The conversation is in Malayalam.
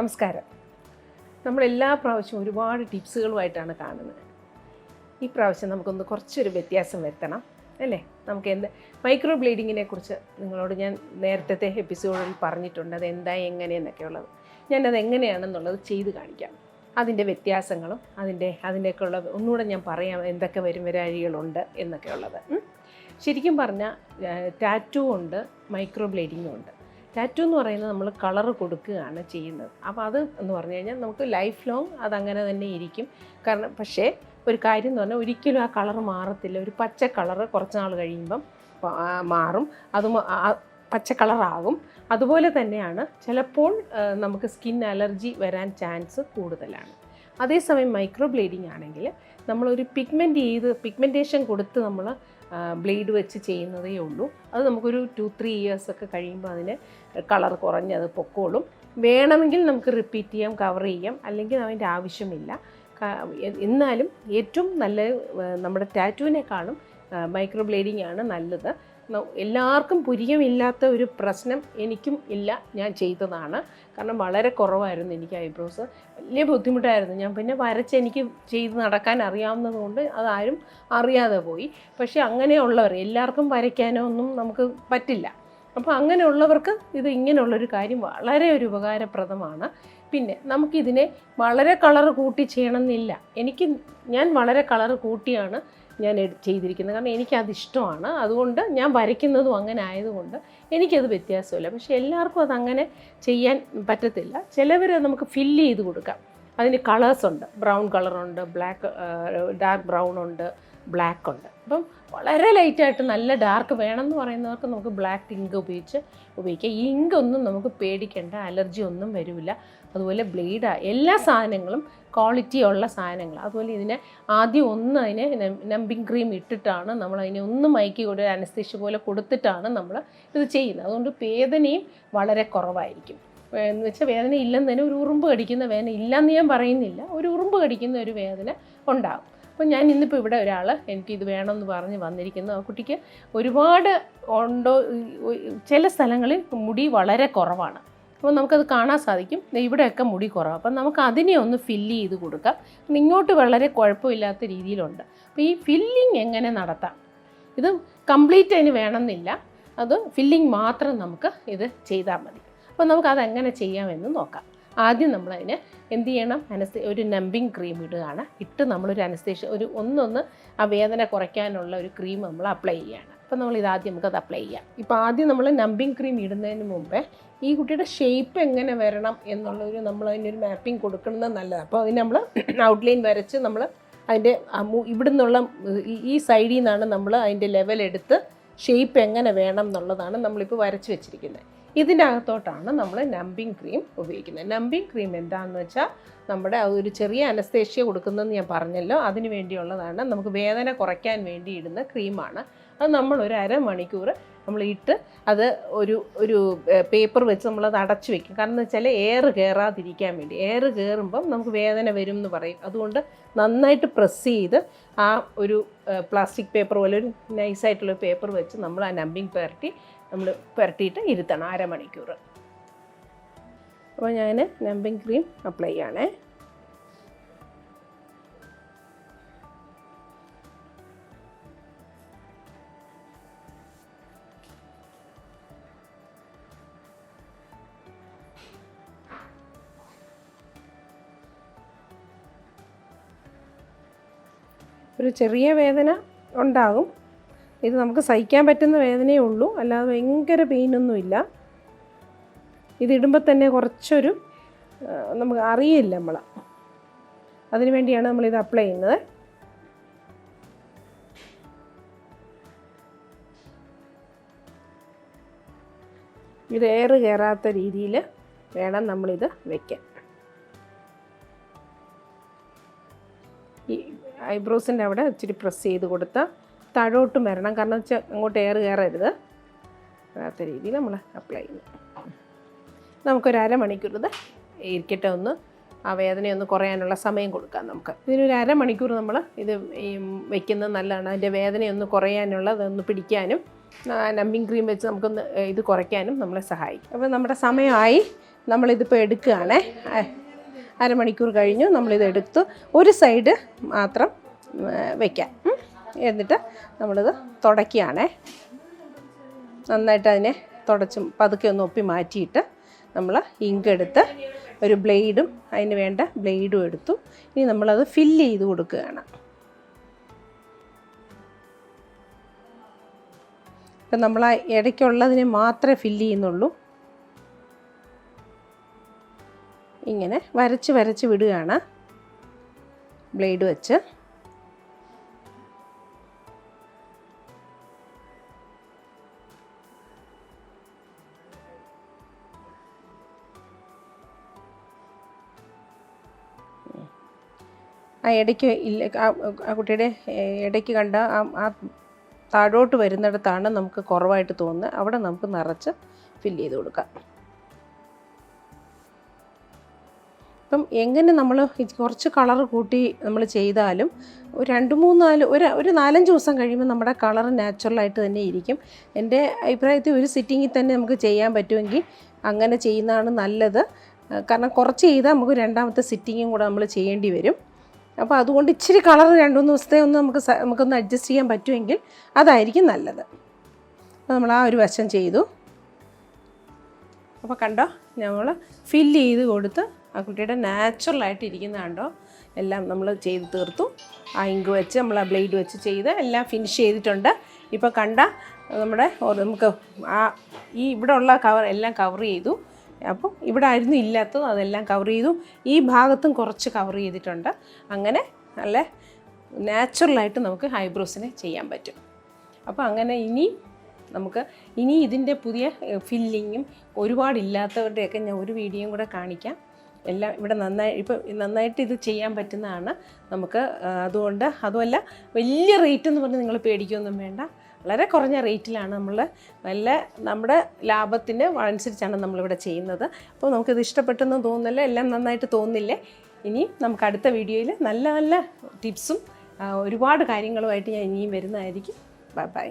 നമസ്കാരം. നമ്മൾ എല്ലാ പ്രാവശ്യവും ഒരുപാട് ടിപ്സുകളുമായിട്ടാണ് കാണുന്നത്. ഈ പ്രാവശ്യം നമുക്കൊന്ന് കുറച്ചൊരു വ്യത്യാസം വരുത്തണം അല്ലേ? നമുക്ക് എന്ത് മൈക്രോ ബ്ലീഡിങ്ങിനെ കുറിച്ച് നിങ്ങളോട് ഞാൻ നേരത്തെ എപ്പിസോഡിൽ പറഞ്ഞിട്ടുണ്ട്. അത് എന്താ എങ്ങനെയെന്നൊക്കെ ഉള്ളത് ഞാനത് എങ്ങനെയാണെന്നുള്ളത് ചെയ്ത് കാണിക്കാം. അതിന്റെ വ്യത്യാസങ്ങളും അതിന്റെ അതിന്റെയൊക്കെ ഉള്ളത് ഒന്നുകൂടെ ഞാൻ പറയാം എന്തൊക്കെ വരും വരാഴികളുണ്ട് എന്നൊക്കെ ഉള്ളത് ശരിക്കും പറഞ്ഞാൽ ടാറ്റു ഉണ്ട് മൈക്രോ ബ്ലീഡിങ്ങും ഉണ്ട്. ടാറ്റു എന്ന് പറയുന്നത് നമ്മൾ കളർ കൊടുക്കുകയാണ് ചെയ്യുന്നത്. അപ്പോൾ അത് എന്ന് പറഞ്ഞു കഴിഞ്ഞാൽ നമുക്ക് ലൈഫ് ലോങ് അതങ്ങനെ തന്നെ ഇരിക്കും. കാരണം പക്ഷേ ഒരു കാര്യം എന്ന് പറഞ്ഞാൽ ഒരിക്കലും ആ കളർ മാറത്തില്ല. ഒരു പച്ച കളർ കുറച്ച് നാൾ കഴിയുമ്പം മാറും. അത് പച്ച കളറാകും അതുപോലെ തന്നെയാണ് ചിലപ്പോൾ നമുക്ക് സ്കിൻ അലർജി വരാൻ ചാൻസ് കൂടുതലാണ്. അതേസമയം മൈക്രോ ബ്ലേഡിംഗ് ആണെങ്കിൽ നമ്മളൊരു പിഗ്മെന്റ് ചെയ്ത് പിഗ്മെന്റേഷൻ കൊടുത്ത് നമ്മൾ ബ്ലേഡ് വെച്ച് ചെയ്യുന്നതേ ഉള്ളൂ. അത് നമുക്കൊരു ടു ത്രീ ഇയേഴ്സ് ഒക്കെ കഴിയുമ്പോൾ അതിന് കളർ കുറഞ്ഞ് അത് പൊക്കോളും. വേണമെങ്കിൽ നമുക്ക് റിപ്പീറ്റ് ചെയ്യാം കവർ ചെയ്യാം. അല്ലെങ്കിൽ അതിന്റെ ആവശ്യമില്ല. എന്നാലും ഏറ്റവും നല്ല നമ്മുടെ ടാറ്റുവിനേക്കാളും മൈക്രോ ബ്ലേഡിംഗ് ആണ് നല്ലത്. എല്ലാവർക്കും പുരികമില്ലാത്ത ഒരു പ്രശ്നം എനിക്കും ഇല്ല ഞാൻ ചെയ്തതാണ്. കാരണം വളരെ കുറവായിരുന്നു എനിക്ക് ഐബ്രോസ്. വലിയ ബുദ്ധിമുട്ടായിരുന്നു. ഞാൻ പിന്നെ വരച്ച് എനിക്ക് ചെയ്ത് നടക്കാൻ അറിയാവുന്നതുകൊണ്ട് അതാരും അറിയാതെ പോയി. പക്ഷേ അങ്ങനെയുള്ളവർ എല്ലാവർക്കും വരയ്ക്കാനോ ഒന്നും നമുക്ക് പറ്റില്ല. അപ്പോൾ അങ്ങനെയുള്ളവർക്ക് ഇത് ഇങ്ങനെയുള്ളൊരു കാര്യം വളരെ ഒരു ഉപകാരപ്രദമാണ്. പിന്നെ നമുക്കിതിനെ വളരെ കളർ കൂട്ടി ചെയ്യണമെന്നില്ല. എനിക്ക് ഞാൻ വളരെ കളർ കൂട്ടിയാണ് ഞാൻ ചെയ്തിരിക്കുന്നത്. കാരണം എനിക്കതിഷ്ടമാണ് അതുകൊണ്ട് ഞാൻ വരയ്ക്കുന്നതും അങ്ങനെ ആയതുകൊണ്ട് എനിക്കത് വ്യത്യാസമില്ല. പക്ഷേ എല്ലാവർക്കും അതങ്ങനെ ചെയ്യാൻ പറ്റത്തില്ല. ചിലവർ നമുക്ക് ഫില്ല് ചെയ്ത് കൊടുക്കാം. അതിന് കളേഴ്സ് ഉണ്ട്. ബ്രൗൺ കളറുണ്ട് ബ്ലാക്ക് ഡാർക്ക് ബ്രൗൺ ഉണ്ട് ബ്ലാക്ക് ഉണ്ട്. അപ്പം വളരെ ലൈറ്റായിട്ട് നല്ല ഡാർക്ക് വേണമെന്ന് പറയുന്നവർക്ക് നമുക്ക് ബ്ലാക്ക് ഇങ്ക് ഉപയോഗിച്ച് ഉപയോഗിക്കാം. ഈ ഇങ്ക് ഒന്നും നമുക്ക് പേടിക്കേണ്ട അലർജി ഒന്നും വരില്ല അതുപോലെ ബ്ലേഡ് എല്ലാ സാധനങ്ങളും ക്വാളിറ്റി ഉള്ള സാധനങ്ങൾ. അതുപോലെ ഇതിനെ ആദ്യം ഒന്ന് അതിനെ നമ്പിങ് ക്രീം ഇട്ടിട്ടാണ് നമ്മൾ അതിനെ ഒന്ന് മയക്കി കൂടെ അനസ്തേഷ്യ പോലെ കൊടുത്തിട്ടാണ് നമ്മൾ ഇത് ചെയ്യുന്നത്. അതുകൊണ്ട് വേദനയും വളരെ കുറവായിരിക്കും. എന്ന് വെച്ചാൽ വേദന ഇല്ലെന്ന് തന്നെ ഒരു ഉറുമ്പ് കടിക്കുന്ന വേദന ഇല്ലെന്ന് ഞാൻ പറയുന്നില്ല. ഒരു ഉറുമ്പ് കടിക്കുന്ന ഒരു വേദന ഉണ്ടാകും. അപ്പോൾ ഞാൻ ഇന്നിപ്പോൾ ഇവിടെ ഒരാൾ എനിക്ക് ഇത് വേണമെന്ന് പറഞ്ഞ് വന്നിരിക്കുന്നു. ആ കുട്ടിക്ക് ഒരുപാട് ഉണ്ടോ ചില സ്ഥലങ്ങളിൽ മുടി വളരെ കുറവാണ്. അപ്പോൾ നമുക്കത് കാണാൻ സാധിക്കും. ഇവിടെയൊക്കെ മുടി കുറവ്. അപ്പം നമുക്ക് അതിനെ ഒന്ന് ഫില്ല് ചെയ്ത് കൊടുക്കാം. ഇങ്ങോട്ട് വളരെ കുഴപ്പമില്ലാത്ത രീതിയിലുണ്ട്. അപ്പോൾ ഈ ഫില്ലിങ് എങ്ങനെ നടത്താം? ഇത് കംപ്ലീറ്റ് അതിന് വേണമെന്നില്ല. അത് ഫില്ലിങ് മാത്രം നമുക്ക് ഇത് ചെയ്താൽ മതി. അപ്പോൾ നമുക്ക് എങ്ങനെ ചെയ്യാമെന്ന് നോക്കാം. ആദ്യം നമ്മളതിന് എന്ത് ചെയ്യണം? അനസ്തേ ഒരു നമ്പിങ് ക്രീം ഇടുകയാണ്. ഇട്ട് നമ്മളൊരു അനസ്തേഷ്യ ഒരു ഒന്നൊന്ന് ആ വേദന കുറയ്ക്കാനുള്ള ഒരു ക്രീം നമ്മൾ അപ്ലൈ ചെയ്യുകയാണ്. അപ്പോൾ നമ്മൾ ഇതാദ്യം അത് അപ്ലൈ ചെയ്യാം. ഇപ്പോൾ ആദ്യം നമ്മൾ നമ്പിങ് ക്രീം ഇടുന്നതിന് മുമ്പേ ഈ കുട്ടിയുടെ ഷേപ്പ് എങ്ങനെ വരണം എന്നുള്ളൊരു നമ്മൾ അതിനൊരു മാപ്പിംഗ് കൊടുക്കുന്നത് നല്ലതാണ് അപ്പോൾ അതിന് നമ്മൾ ഔട്ട്ലൈൻ വരച്ച് നമ്മൾ അതിന്റെ ഇവിടെ നിന്നുള്ള ഈ- സൈഡിൽ നിന്നാണ് നമ്മൾ അതിന്റെ ലെവൽ എടുത്ത് ഷേപ്പ് എങ്ങനെ വേണം എന്നുള്ളതാണ് നമ്മളിപ്പോൾ വരച്ച് വെച്ചിരിക്കുന്നത്. ഇതിന്റെ അകത്തോട്ടാണ് നമ്മൾ നമ്പിങ് ക്രീം ഉപയോഗിക്കുന്നത്. നമ്പിങ് ക്രീം എന്താണെന്ന് വെച്ചാൽ നമ്മുടെ ഒരു ചെറിയ അനസ്തേഷ്യ കൊടുക്കുന്നതെന്ന് ഞാൻ പറഞ്ഞല്ലോ. അതിന് വേണ്ടിയുള്ളതാണ്. നമുക്ക് വേദന കുറയ്ക്കാൻ വേണ്ടി ഇടുന്ന ക്രീമാണ് അത് നമ്മൾ ഒരു അരമണിക്കൂർ നമ്മൾ ഇട്ട് അത് ഒരു ഒരു പേപ്പർ വെച്ച് നമ്മളത് അടച്ചു വെക്കും. കാരണം എന്ന് വെച്ചാൽ എയർ കയറാതിരിക്കാൻ വേണ്ടി. എയർ കയറുമ്പം നമുക്ക് വേദന വരും എന്ന് പറയും. അതുകൊണ്ട് നന്നായിട്ട് പ്രസ് ചെയ്ത് ആ ഒരു പ്ലാസ്റ്റിക് പേപ്പർ പോലെ ഒരു നൈസായിട്ടുള്ള പേപ്പർ വെച്ച് നമ്മൾ ആ നമ്പിങ് പുരട്ടി നമ്മൾ പുരട്ടിയിട്ട് ഇരുത്തണം അരമണിക്കൂർ അപ്പോൾ ഞാൻ നമ്പിങ് ക്രീം അപ്ലൈ ചെയ്യണേ. ഒരു ചെറിയ വേദന ഉണ്ടാകും. ഇത് നമുക്ക് സഹിക്കാൻ പറ്റുന്ന വേദനയേ ഉള്ളൂ. അല്ലാതെ ഭയങ്കര പെയിനൊന്നുമില്ല. ഇതിടുമ്പോൾ തന്നെ കുറച്ചൊരു നമുക്ക് അറിയില്ല നമ്മൾ അതിനുവേണ്ടിയാണ് നമ്മളിത് അപ്ലൈ ചെയ്യുന്നത്. ഇത് എയർ കയറാത്ത രീതിയിൽ വേണം നമ്മളിത് വയ്ക്കാൻ ഐബ്രോസിന്റെ അവിടെ ഇച്ചിരി പ്രസ് ചെയ്ത് കൊടുത്ത് താഴോട്ടും വരണം. കാരണം വെച്ചാൽ അങ്ങോട്ട് എയർ കയറരുത് അല്ലാത്ത രീതിയിൽ നമ്മൾ അപ്ലൈ ചെയ്യുന്നു. നമുക്കൊരു അരമണിക്കൂർ ഇത് ഇരിക്കട്ടെ ഒന്ന് ആ വേദനയൊന്ന് കുറയാനുള്ള സമയം കൊടുക്കാം നമുക്ക്. ഇതിനൊരു അരമണിക്കൂർ നമ്മൾ ഇത് വെക്കുന്നത് നല്ലതാണ്. അതിന്റെ വേദനയൊന്ന് കുറയാനുള്ള അതൊന്ന് പിടിക്കാനും നമ്പിങ് ക്രീം വെച്ച് നമുക്കൊന്ന് ഇത് കുറയ്ക്കാനും നമ്മളെ സഹായിക്കും. അപ്പോൾ നമ്മുടെ സമയമായി. നമ്മളിതിപ്പോൾ എടുക്കുകയാണേ. അരമണിക്കൂർ കഴിഞ്ഞു. നമ്മളിത് എടുത്തു ഒരു സൈഡ് മാത്രം വയ്ക്കാം. എന്നിട്ട് നമ്മളിത് തുടയ്ക്കുകയാണേ. നന്നായിട്ട് അതിനെ തുടച്ചും പതുക്കെ ഒന്ന് ഒപ്പി മാറ്റിയിട്ട് നമ്മൾ ഇങ്ക് എടുത്ത് ഒരു ബ്ലേഡും അതിന് വേണ്ട ബ്ലേഡും എടുത്തു. ഇനി നമ്മളത് ഫില്ല് ചെയ്ത് കൊടുക്കുകയാണ്. ഇപ്പം നമ്മൾ ആ ഇടയ്ക്കുള്ളതിനെ മാത്രമേ ഫില്ല് ചെയ്യുന്നുള്ളൂ. ഇങ്ങനെ വരച്ച് വരച്ച് വിടുകയാണ്. ബ്ലേഡ് വെച്ച്. ആ ഇടയ്ക്ക് ഇല്ല ആ- കുട്ടിയുടെ ഇടയ്ക്ക് കണ്ട ആ ആ താഴോട്ട് വരുന്നിടത്താണ് നമുക്ക് കുറവായിട്ട് തോന്നുന്നത്. അവിടെ നമുക്ക് നിറച്ച് ഫില്ല് ചെയ്ത് കൊടുക്കാം. ഇപ്പം എങ്ങനെ നമ്മൾ കുറച്ച് കളർ കൂട്ടി നമ്മൾ ചെയ്താലും രണ്ട് മൂന്ന് നാല് ഒരു ഒരു നാലഞ്ച് ദിവസം കഴിയുമ്പോൾ നമ്മുടെ കളർ നാച്ചുറലായിട്ട് തന്നെ ഇരിക്കും. എന്റെ അഭിപ്രായത്തിൽ ഒരു സിറ്റിങ്ങിൽ തന്നെ നമുക്ക് ചെയ്യാൻ പറ്റുമെങ്കിൽ അങ്ങനെ ചെയ്യുന്നതാണ് നല്ലത്. കാരണം കുറച്ച് ചെയ്താൽ നമുക്ക് രണ്ടാമത്തെ സിറ്റിങ്ങും കൂടെ നമ്മൾ ചെയ്യേണ്ടി വരും. അപ്പോൾ അതുകൊണ്ട് ഇച്ചിരി കളർ രണ്ട് മൂന്ന് ദിവസത്തെ ഒന്ന് നമുക്ക് നമുക്കൊന്ന് അഡ്ജസ്റ്റ് ചെയ്യാൻ പറ്റുമെങ്കിൽ അതായിരിക്കും നല്ലത്. അപ്പോൾ നമ്മൾ ആ ഒരു വശം ചെയ്തു. അപ്പോൾ കണ്ടോ? നമ്മൾ ഫില്ല് ചെയ്ത് കൊടുത്ത് ആ കുട്ടിയുടെ നാച്ചുറലായിട്ട് ഇരിക്കുന്ന കണ്ടോ? എല്ലാം നമ്മൾ ചെയ്ത് തീർത്തു. ആ ഇങ്ക് വെച്ച് നമ്മൾ ആ ബ്ലേഡ് വെച്ച് ചെയ്ത് എല്ലാം ഫിനിഷ് ചെയ്തിട്ടുണ്ട്. ഇപ്പോൾ കണ്ട നമ്മുടെ നമുക്ക് ആ ഈ ഇവിടെ ഉള്ള കവർ എല്ലാം കവർ ചെയ്തു. അപ്പം ഇവിടെ ആയിരുന്നു ഇല്ലാത്തത് അതെല്ലാം കവർ ചെയ്തു. ഈ ഭാഗത്തും കുറച്ച് കവർ ചെയ്തിട്ടുണ്ട്. അങ്ങനെ നല്ല നാച്ചുറലായിട്ട് നമുക്ക് ഹൈബ്രോസിനെ ചെയ്യാൻ പറ്റും. അപ്പോൾ അങ്ങനെ ഇനി നമുക്ക് ഇനി ഇതിന്റെ പുതിയ ഫില്ലിങ്ങും ഒരുപാടില്ലാത്തവരുടെയൊക്കെ ഞാൻ ഒരു വീഡിയോയും കൂടെ കാണിക്കാം. എല്ലാം ഇവിടെ നന്നായി ഇപ്പോൾ നന്നായിട്ട് ഇത് ചെയ്യാൻ പറ്റുന്നതാണ് നമുക്ക് അതുകൊണ്ട് അതുമല്ല വലിയ റേറ്റ് എന്ന് പറഞ്ഞ് നിങ്ങൾ പേടിക്കുകയൊന്നും വേണ്ട. വളരെ കുറഞ്ഞ റേറ്റിലാണ് നമ്മൾ നല്ല നമ്മുടെ ലാഭത്തിന് അനുസരിച്ചാണ് നമ്മളിവിടെ ചെയ്യുന്നത്. അപ്പോൾ നമുക്കിത് ഇഷ്ടപ്പെട്ടെന്ന് തോന്നുന്നില്ല എല്ലാം നന്നായിട്ട് തോന്നില്ലേ? ഇനി നമുക്ക് അടുത്ത വീഡിയോയിൽ നല്ല നല്ല ടിപ്സും ഒരുപാട് കാര്യങ്ങളുമായിട്ട് ഞാൻ ഇനിയും വരുന്നതായിരിക്കും. Bye bye